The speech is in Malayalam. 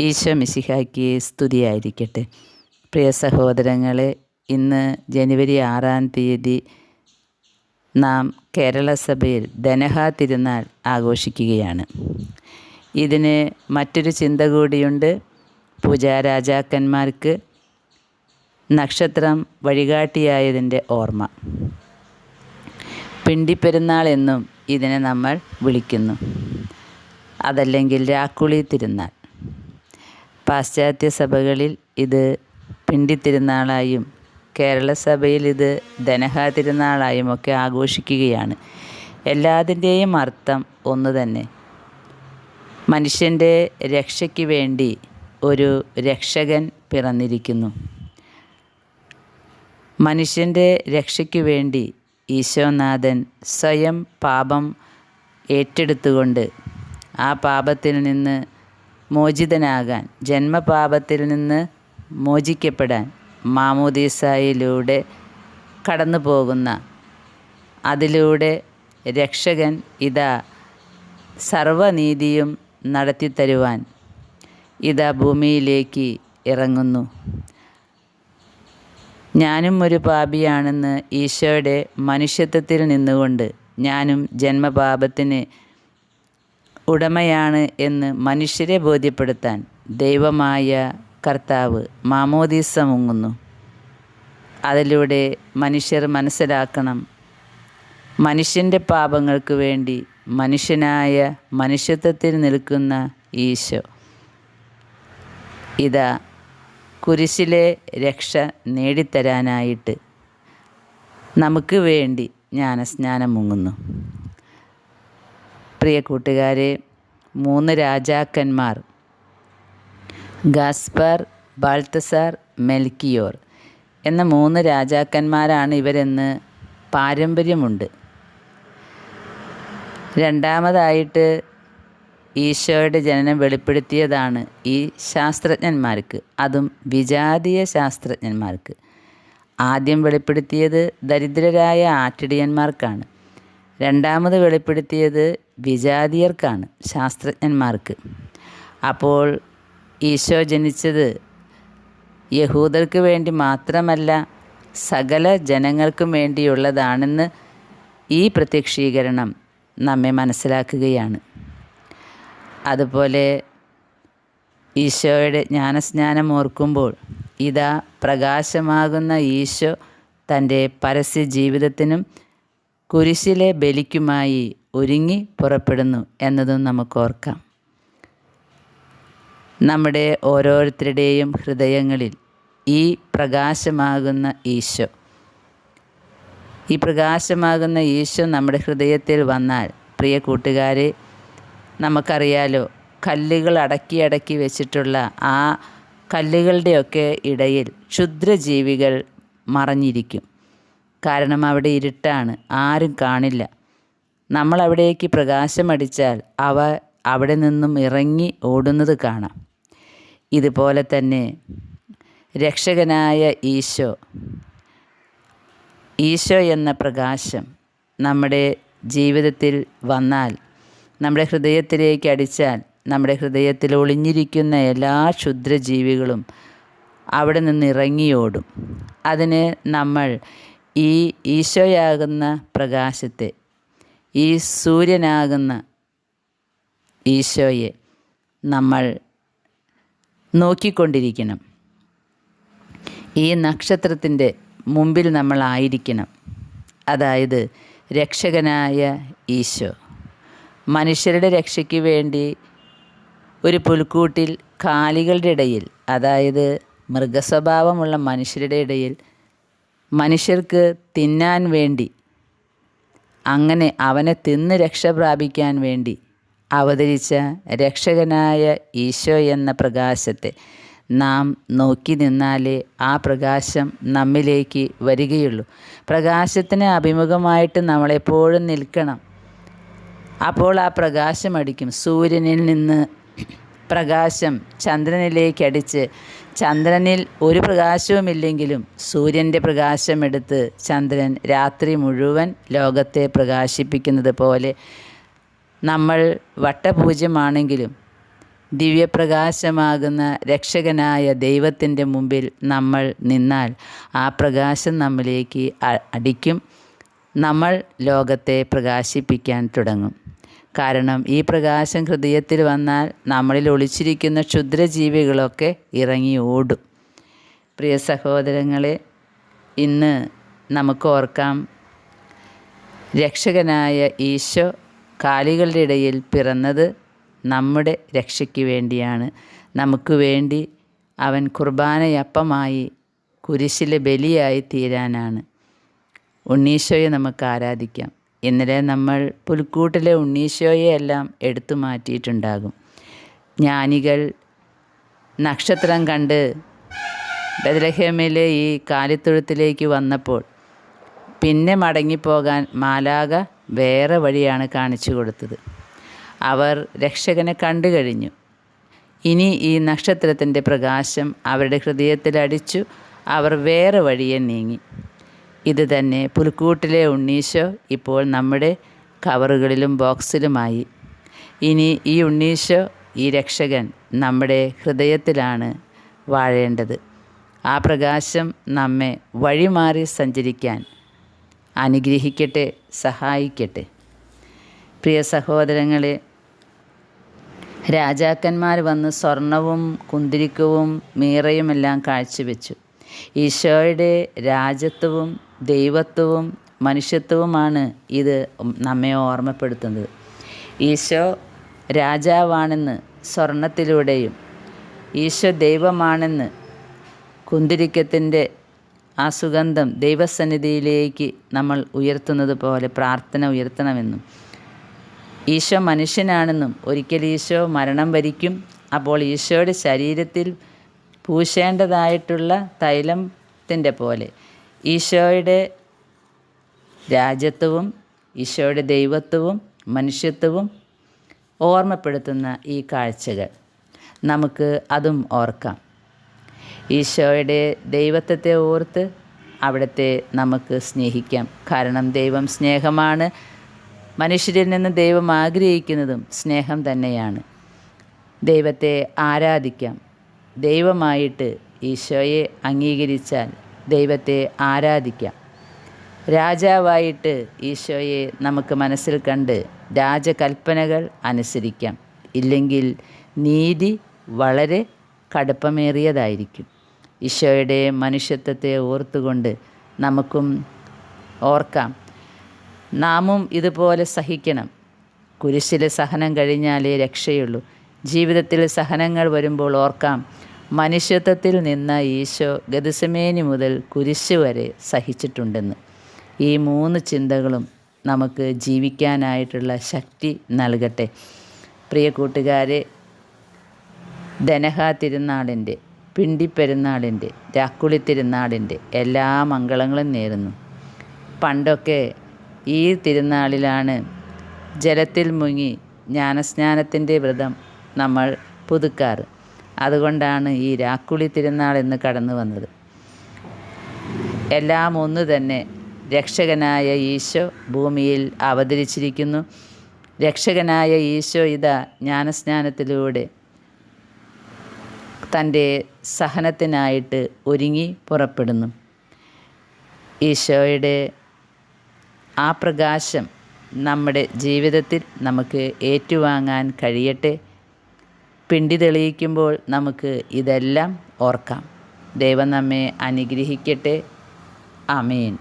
ഈശോ മിശിഹായ്ക്ക് സ്തുതിയായിരിക്കട്ടെ. പ്രിയ സഹോദരങ്ങളെ ഇന്ന് ജനുവരി ആറാം തീയതി നാം കേരള സഭയിൽ ധനഹാ തിരുനാൾ ആഘോഷിക്കുകയാണ്. ഇതിന് മറ്റൊരു ചിന്ത കൂടിയുണ്ട്. പൂജാരാജാക്കന്മാർക്ക് നക്ഷത്രം വഴികാട്ടിയായതിന്റെ ഓർമ്മ. പിണ്ടിപ്പെരുന്നാൾ എന്നും ഇതിനെ നമ്മൾ വിളിക്കുന്നു. അതല്ലെങ്കിൽ രാക്കുളി തിരുനാൾ. പാശ്ചാത്യ സഭകളിൽ ഇത് പിണ്ടി തിരുനാളായും കേരള സഭയിൽ ഇത് ധനഹാ തിരുനാളായും ഒക്കെ ആഘോഷിക്കുകയാണ്. എല്ലാതിന്റെയും അർത്ഥം ഒന്ന് തന്നെ. മനുഷ്യന്റെ രക്ഷയ്ക്ക് വേണ്ടി ഒരു രക്ഷകൻ പിറന്നിരിക്കുന്നു. മനുഷ്യന്റെ രക്ഷയ്ക്ക് വേണ്ടി ഈശോനാഥൻ സ്വയം പാപം ഏറ്റെടുത്തുകൊണ്ട് ആ പാപത്തിൽ നിന്ന് മോചിതനാകാൻ ജന്മപാപത്തിൽ നിന്ന് മോചിക്കപ്പെടാൻ മാമോദീസായിലൂടെ കടന്നു പോകുന്ന അതിലൂടെ രക്ഷകൻ ഇതാ സർവനീതിയും നടത്തിത്തരുവാൻ ഇതാ ഭൂമിയിലേക്ക് ഇറങ്ങുന്നു. ഞാനും ഒരു പാപിയാണെന്ന് ഈശോയുടെ മനുഷ്യത്വത്തിൽ നിന്നുകൊണ്ട് ഞാനും ജന്മപാപത്തിന് ഉടമയാണ് എന്ന് മനുഷ്യരെ ബോധ്യപ്പെടുത്താൻ ദൈവമായ കർത്താവ് മാമോദീസ മുങ്ങുന്നു അതിലൂടെ മനുഷ്യർ മനസ്സിലാക്കണം മനുഷ്യന്റെ പാപങ്ങൾക്ക് വേണ്ടി മനുഷ്യനായ മനുഷ്യത്വത്തിൽ നിൽക്കുന്ന ഈശോ. ഇതാ കുരിശിലെ രക്ഷ നേടിത്തരാനായിട്ട് നമുക്ക് വേണ്ടി ജ്ഞാനസ്നാനം മുങ്ങുന്നു. പ്രിയ കൂട്ടുകാരെ മൂന്ന് രാജാക്കന്മാർ. ഗാസ്പർ ബാൾത്തസാർ മെൽക്കിയോർ എന്ന മൂന്ന് രാജാക്കന്മാരാണ് ഇവരെന്ന് പാരമ്പര്യമുണ്ട്. രണ്ടാമതായിട്ട് ഈശോയുടെ ജനനം വെളിപ്പെടുത്തിയതാണ് ഈ ശാസ്ത്രജ്ഞന്മാർക്ക് അതും വിജാതീയ ശാസ്ത്രജ്ഞന്മാർക്ക്. ആദ്യം വെളിപ്പെടുത്തിയത് ദരിദ്രരായ ആറ്റിടിയന്മാർക്കാണ് രണ്ടാമത് വെളിപ്പെടുത്തിയത് വിജാതീയർക്കാണ് ശാസ്ത്രജ്ഞന്മാർക്ക്. അപ്പോൾ ഈശോ ജനിച്ചത് യഹൂദർക്ക് വേണ്ടി മാത്രമല്ല സകല ജനങ്ങൾക്കും വേണ്ടിയുള്ളതാണെന്ന് ഈ പ്രത്യക്ഷീകരണം നമ്മെ മനസ്സിലാക്കുകയാണ്. അതുപോലെ ഈശോയുടെ ജ്ഞാനസ്നാനം ഓർക്കുമ്പോൾ ഇതാ പ്രകാശമാകുന്ന ഈശോ തന്റെ പരസ്യ ജീവിതത്തിനും കുരിശിലെ ബലിക്കുമായി ഒരുങ്ങി പുറപ്പെടുന്നു എന്നതും നമുക്ക് ഓർക്കാം. നമ്മുടെ ഓരോരുത്തരുടെയും ഹൃദയങ്ങളിൽ ഈ പ്രകാശമാകുന്ന ഈശോ. ഈ പ്രകാശമാകുന്ന ഈശോ നമ്മുടെ ഹൃദയത്തിൽ വന്നാൽ പ്രിയ കൂട്ടുകാരെ നമുക്കറിയാലോ കല്ലുകൾ അടക്കി അടക്കി വെച്ചിട്ടുള്ള ആ കല്ലുകളുടെയൊക്കെ ഇടയിൽ ക്ഷുദ്രജീവികൾ മറഞ്ഞിരിക്കും. കാരണം അവിടെ ഇരുട്ടാണ് ആരും കാണില്ല. നമ്മൾ അവിടേക്ക് പ്രകാശമടിച്ചാൽ അവ അവിടെ നിന്നും ഇറങ്ങി ഓടുന്നത് കാണാം. ഇതുപോലെ തന്നെ രക്ഷകനായ ഈശോ ഈശോ എന്ന പ്രകാശം നമ്മുടെ ജീവിതത്തിൽ വന്നാൽ നമ്മുടെ ഹൃദയത്തിലേക്ക് അടിച്ചാൽ നമ്മുടെ ഹൃദയത്തിൽ ഒളിഞ്ഞിരിക്കുന്ന എല്ലാ ക്ഷുദ്രജീവികളും അവിടെ നിന്ന് ഇറങ്ങിയോടും അതിന് നമ്മൾ ഈ ഈശോയാകുന്ന പ്രകാശത്തെ ഈ സൂര്യനാകുന്ന ഈശോയെ നമ്മൾ നോക്കിക്കൊണ്ടിരിക്കണം. ഈ നക്ഷത്രത്തിന്റെ മുമ്പിൽ നമ്മളായിരിക്കണം അതായത് രക്ഷകനായ ഈശോ. മനുഷ്യരുടെ രക്ഷയ്ക്ക് വേണ്ടി ഒരു പുൽക്കൂട്ടിൽ കാലികളുടെ ഇടയിൽ അതായത് മൃഗസ്വഭാവമുള്ള മനുഷ്യരുടെ ഇടയിൽ മനുഷ്യർക്ക് തിന്നാൻ വേണ്ടി അങ്ങനെ അവനെ തിന്ന് രക്ഷ പ്രാപിക്കാൻ വേണ്ടി അവതരിച്ച രക്ഷകനായ ഈശോ എന്ന പ്രകാശത്തെ നാം നോക്കി നിന്നാലേ ആ പ്രകാശം നമ്മിലേക്ക് വരികയുള്ളൂ. പ്രകാശത്തിന് അഭിമുഖമായിട്ട് നമ്മളെപ്പോഴും നിൽക്കണം. അപ്പോൾ ആ പ്രകാശം അടിക്കും. സൂര്യനിൽ നിന്ന് പ്രകാശം ചന്ദ്രനിലേക്ക് അടിച്ച് ചന്ദ്രനിൽ ഒരു പ്രകാശവുമില്ലെങ്കിലും സൂര്യന്റെ പ്രകാശം എടുത്ത് ചന്ദ്രൻ രാത്രി മുഴുവൻ ലോകത്തെ പ്രകാശിപ്പിക്കുന്നത് പോലെ നമ്മൾ വട്ടപൂജ്യമാണെങ്കിലും ദിവ്യപ്രകാശമാകുന്ന രക്ഷകനായ ദൈവത്തിന്റെ മുമ്പിൽ നമ്മൾ നിന്നാൽ ആ പ്രകാശം നമ്മിലേക്ക് അടിക്കും. നമ്മൾ ലോകത്തെ പ്രകാശിപ്പിക്കാൻ തുടങ്ങും. കാരണം ഈ പ്രകാശം ഹൃദയത്തിൽ വന്നാൽ നമ്മളിൽ ഒളിച്ചിരിക്കുന്ന ക്ഷുദ്രജീവികളൊക്കെ ഇറങ്ങി ഓടും. പ്രിയ സഹോദരങ്ങളെ ഇന്ന് നമുക്ക് ഓർക്കാം രക്ഷകനായ ഈശോ കാലികളുടെ ഇടയിൽ പിറന്നത് നമ്മുടെ രക്ഷയ്ക്ക് വേണ്ടിയാണ്. നമുക്ക് വേണ്ടി അവൻ കുർബാനയപ്പമായി കുരിശിലെ ബലിയായി തീരാനാണ്. ഉണ്ണീശോയെ നമുക്ക് ആരാധിക്കാം. ഇന്നലെ നമ്മൾ പുൽക്കൂട്ടിലെ ഉണ്ണീശോയെ എല്ലാം എടുത്തു മാറ്റിയിട്ടുണ്ടാകും. ജ്ഞാനികൾ നക്ഷത്രം കണ്ട് ബദലഹേമിലെ ഈ കാലിത്തൊഴുത്തിലേക്ക് വന്നപ്പോൾ പിന്നെ മടങ്ങിപ്പോകാൻ മാലാക വേറെ വഴിയാണ് കാണിച്ചു കൊടുത്തത്. അവർ രക്ഷകനെ കണ്ടു കഴിഞ്ഞു. ഇനി ഈ നക്ഷത്രത്തിന്റെ പ്രകാശം അവരുടെ ഹൃദയത്തിൽ അടിച്ചു അവർ വേറെ വഴിയെ നീങ്ങി. ഇത് തന്നെ പുൽക്കൂട്ടിലെ ഉണ്ണീശോ ഇപ്പോൾ നമ്മുടെ കവറുകളിലും ബോക്സിലുമായി. ഇനി ഈ ഉണ്ണീശോ ഈ രക്ഷകൻ നമ്മുടെ ഹൃദയത്തിലാണ് വാഴേണ്ടത്. ആ പ്രകാശം നമ്മെ വഴിമാറി സഞ്ചരിക്കാൻ അനുഗ്രഹിക്കട്ടെ സഹായിക്കട്ടെ. പ്രിയ സഹോദരങ്ങളെ രാജാക്കന്മാർ വന്ന് സ്വർണവും കുന്തിരിക്കവും മീറയുമെല്ലാം കാഴ്ചവെച്ചു. ഈശോയുടെ രാജ്യത്വവും ദൈവത്വവും മനുഷ്യത്വവുമാണ് ഇത് നമ്മെ ഓർമ്മപ്പെടുത്തുന്നത്. ഈശോ രാജാവാണെന്ന് സ്വർണത്തിലൂടെയും ഈശോ ദൈവമാണെന്ന് കുന്തിരിക്കത്തിന്റെ ആ സുഗന്ധം ദൈവസന്നിധിയിലേക്ക് നമ്മൾ ഉയർത്തുന്നത് പോലെ പ്രാർത്ഥന ഉയർത്തണമെന്നും ഈശോ മനുഷ്യനാണെന്നും ഒരിക്കൽ ഈശോ മരണം വരിക്കും. അപ്പോൾ ഈശോയുടെ ശരീരത്തിൽ പൂശേണ്ടതായിട്ടുള്ള തൈലത്തിന്റെ പോലെ ഈശോയുടെ രാജ്യത്വവും ഈശോയുടെ ദൈവത്വവും മനുഷ്യത്വവും ഓർമ്മപ്പെടുത്തുന്ന ഈ കാഴ്ചകൾ നമുക്ക് അതും ഓർക്കാം. ഈശോയുടെ ദൈവത്വത്തെ ഓർത്ത് അവിടുത്തെ നമുക്ക് സ്നേഹിക്കാം. കാരണം ദൈവം സ്നേഹമാണ്. മനുഷ്യരിൽ നിന്ന് ദൈവം ആഗ്രഹിക്കുന്നതും സ്നേഹം തന്നെയാണ്. ദൈവത്തെ ആരാധിക്കാം. ദൈവമായിട്ട് ഈശോയെ അംഗീകരിച്ചാൽ ദൈവത്തെ ആരാധിക്കാം. രാജാവായിട്ട് ഈശോയെ നമുക്ക് മനസ്സിൽ കണ്ട് രാജകൽപ്പനകൾ അനുസരിക്കാം. ഇല്ലെങ്കിൽ നീതി വളരെ കടുപ്പമേറിയതായിരിക്കും. ഈശോയുടെ മനുഷ്യത്വത്തെ ഓർത്തുകൊണ്ട് നമുക്കും ഓർക്കാം. നാമും ഇതുപോലെ സഹിക്കണം. കുരിശിലെ സഹനം കഴിഞ്ഞാലേ രക്ഷയുള്ളൂ. ജീവിതത്തിൽ സഹനങ്ങൾ വരുമ്പോൾ ഓർക്കാം. മനുഷ്യത്വത്തിൽ നിന്ന ഈശോ ഗതിസമേനി മുതൽ കുരിശ് വരെ സഹിച്ചിട്ടുണ്ടെന്ന്. ഈ മൂന്ന് ചിന്തകളും നമുക്ക് ജീവിക്കാനായിട്ടുള്ള ശക്തി നൽകട്ടെ. പ്രിയ കൂട്ടുകാരെ ധനഹാ തിരുനാളിന്റെ പിണ്ടിപ്പെരുന്നാളിന്റെ രാക്കുളി തിരുനാളിന്റെ എല്ലാ മംഗളങ്ങളും നേരുന്നു. പണ്ടൊക്കെ ഈ തിരുനാളിലാണ് ജലത്തിൽ മുങ്ങി ജ്ഞാനസ്നാനത്തിന്റെ വ്രതം നമ്മൾ പുതുക്കാറ്. അതുകൊണ്ടാണ് ഈ രാക്കുളി തിരുനാൾ എന്ന് കടന്നു വന്നത്. എല്ലാം ഒന്ന് തന്നെ രക്ഷകനായ ഈശോ ഭൂമിയിൽ അവതരിച്ചിരിക്കുന്നു. രക്ഷകനായ ഈശോ ഇതാ ജ്ഞാനസ്നാനത്തിലൂടെ തന്റെ സഹനത്തിനായിട്ട് ഒരുങ്ങി പുറപ്പെടുന്നു. ഈശോയുടെ ആ പ്രകാശം നമ്മുടെ ജീവിതത്തിൽ നമുക്ക് ഏറ്റുവാങ്ങാൻ കഴിയട്ടെ. പിണ്ടി തെളിയിക്കുമ്പോൾ നമുക്ക് ഇതെല്ലാം ഓർക്കാം. ദൈവം നമ്മെ അനുഗ്രഹിക്കട്ടെ. അമീൻ